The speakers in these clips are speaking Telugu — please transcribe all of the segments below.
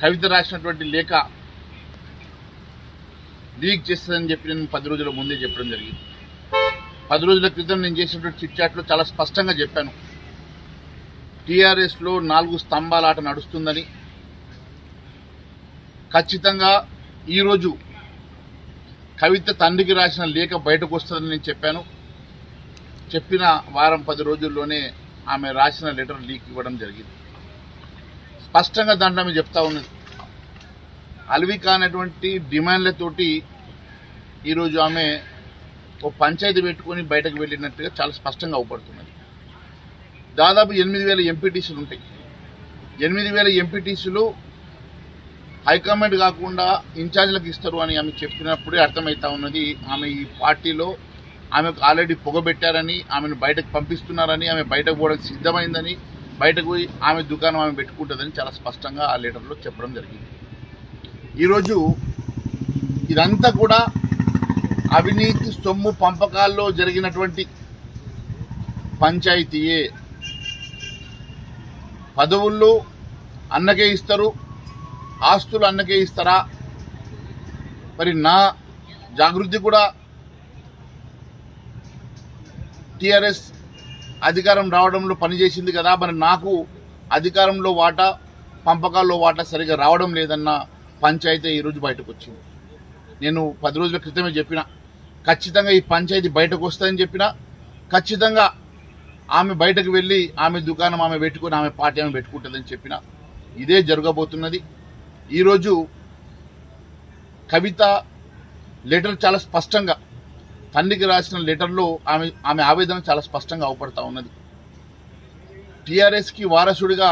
కవిత రాసినటువంటి లేఖ లీక్ చేస్తుందని చెప్పి నేను పది రోజుల ముందే చెప్పడం జరిగింది. పది రోజుల క్రితం నేను చేసినటువంటి చిట్ చాట్లో చాలా స్పష్టంగా చెప్పాను. టీఆర్ఎస్లో నాలుగు స్తంభాల ఆట నడుస్తుందని. ఖచ్చితంగా ఈరోజు కవిత తండ్రికి రాసిన లేఖ బయటకు వస్తుందని నేను చెప్పాను. చెప్పిన వారం పది రోజుల్లోనే ఆమె రాసిన లెటర్ లీక్ ఇవ్వడం జరిగింది. స్పష్టంగా దాంట్లో ఆమె చెప్తా ఉన్నది. అలవి కానటువంటి డిమాండ్లతోటి ఈరోజు ఆమె ఓ పంచాయతీ పెట్టుకొని బయటకు వెళ్ళినట్టుగా చాలా స్పష్టంగా అవుపడుతున్నది. దాదాపు ఎనిమిది వేల ఎంపీటీసీలు ఉంటాయి. ఎనిమిది వేల ఎంపీటీసీలు హైకమాండ్ కాకుండా ఇన్ఛార్జ్లకు ఇస్తారు అని ఆమె చెప్పినప్పుడే అర్థమవుతా ఉన్నది. ఆమె ఈ పార్టీలో ఆమెకు ఆల్రెడీ పొగబెట్టారని ఆమెను బయటకు పంపిస్తున్నారని ఆమె బయటకు పోవడానికి సిద్ధమైందని బయటకు పోయి ఆమె దుకాణం ఆమె పెట్టుకుంటుందని చాలా స్పష్టంగా ఆ లెటర్లో చెప్పడం జరిగింది. ఈరోజు ఇదంతా కూడా అవినీతి సొమ్ము పంపకాల్లో జరిగినటువంటి పంచాయతీయే. పదవుల్లో అన్నకే ఇస్తారు ఆస్తులు అన్నకే ఇస్తారా? మరి నా జాగృతి కూడా టిఆర్ఎస్ అధికారం రావడంలో పనిచేసింది కదా మరి నాకు అధికారంలో వాటా పంపకాల్లో వాటా సరిగా రావడం లేదన్న పంచాయతీ ఈరోజు బయటకు వచ్చింది నేను పది రోజుల క్రితమే చెప్పిన ఖచ్చితంగా ఈ పంచాయతీ బయటకు వస్తుందని చెప్పిన ఖచ్చితంగా ఆమె బయటకు వెళ్ళి ఆమె దుకాణం ఆమె పెట్టుకొని ఆమె పార్టీ ఆమె పెట్టుకుంటుందని చెప్పిన ఇదే జరగబోతున్నది. ఈరోజు కవిత లెటర్ చాలా స్పష్టంగా తండ్రికి రాసిన లెటర్లో ఆమె ఆమె ఆవేదన చాలా స్పష్టంగా అవపడతా ఉన్నది. టీఆర్ఎస్కి వారసుడిగా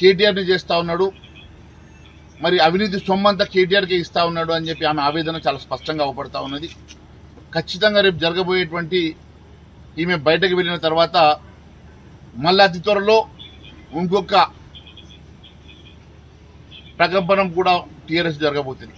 కేటీఆర్ని చేస్తూ ఉన్నాడు. మరి అవినీతి సొమ్మంతా కేటీఆర్కే ఇస్తూ ఉన్నాడు అని చెప్పి ఆమె ఆవేదన చాలా స్పష్టంగా అవపడతా ఉన్నది. ఖచ్చితంగా రేపు జరగబోయేటువంటి ఈమె బయటకు వెళ్ళిన తర్వాత మళ్ళీ అతి త్వరలో ఇంకొక ప్రకంపనం కూడా టీఆర్ఎస్ జరగబోతుంది.